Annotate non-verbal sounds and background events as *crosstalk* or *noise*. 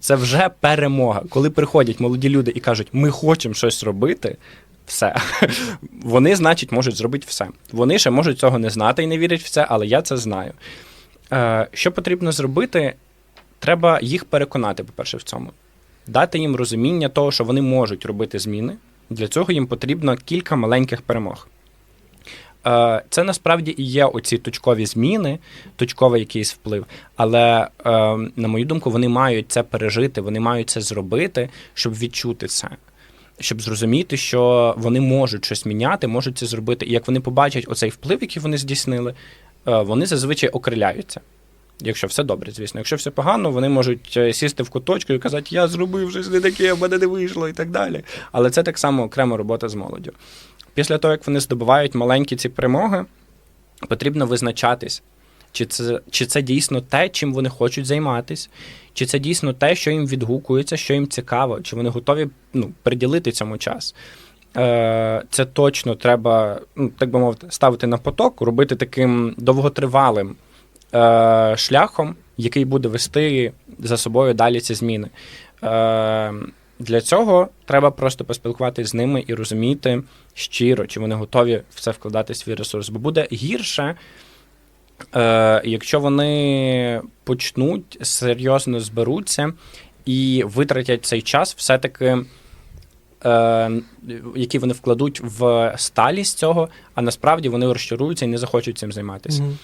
Це вже перемога. Коли приходять молоді люди і кажуть, ми хочемо щось робити, все. *laughs* Вони, значить, можуть зробити все. Вони ще можуть цього не знати і не вірять в це, але я це знаю. Е, Що потрібно зробити? Треба їх переконати, по-перше, в цьому. Дати їм розуміння того, що вони можуть робити зміни. Для цього їм потрібно кілька маленьких перемог. Е, Це насправді і є оці точкові зміни, точковий якийсь вплив. Але, е, на мою думку, вони мають це пережити, вони мають це зробити, щоб відчути це. Щоб зрозуміти, що вони можуть щось міняти, можуть це зробити. І як вони побачать оцей вплив, який вони здійснили, е, вони зазвичай окриляються. Якщо все добре, звісно. Якщо все погано, вони можуть сісти в куточку і казати, я зробив щось не таке, в мене не вийшло і так далі. Але це так само окрема робота з молоддю. Після того, як вони здобувають маленькі ці перемоги, потрібно визначатись, чи це, чи це дійсно те, чим вони хочуть займатися, чи це дійсно те, що їм відгукується, що їм цікаво, чи вони готові ну, приділити цьому час. Е, Це точно треба, ну, так би мовити, ставити на поток, робити таким довготривалим е, шляхом, який буде вести за собою далі ці зміни. Для цього треба просто поспілкуватися з ними і розуміти щиро, чи вони готові в це вкладати свій ресурс. Бо буде гірше, е, якщо вони почнуть серйозно зберуться і витратять цей час, все-таки. Е, які вони вкладуть в сталість цього, а насправді вони розчаруються і не захочуть цим займатися. Мгм.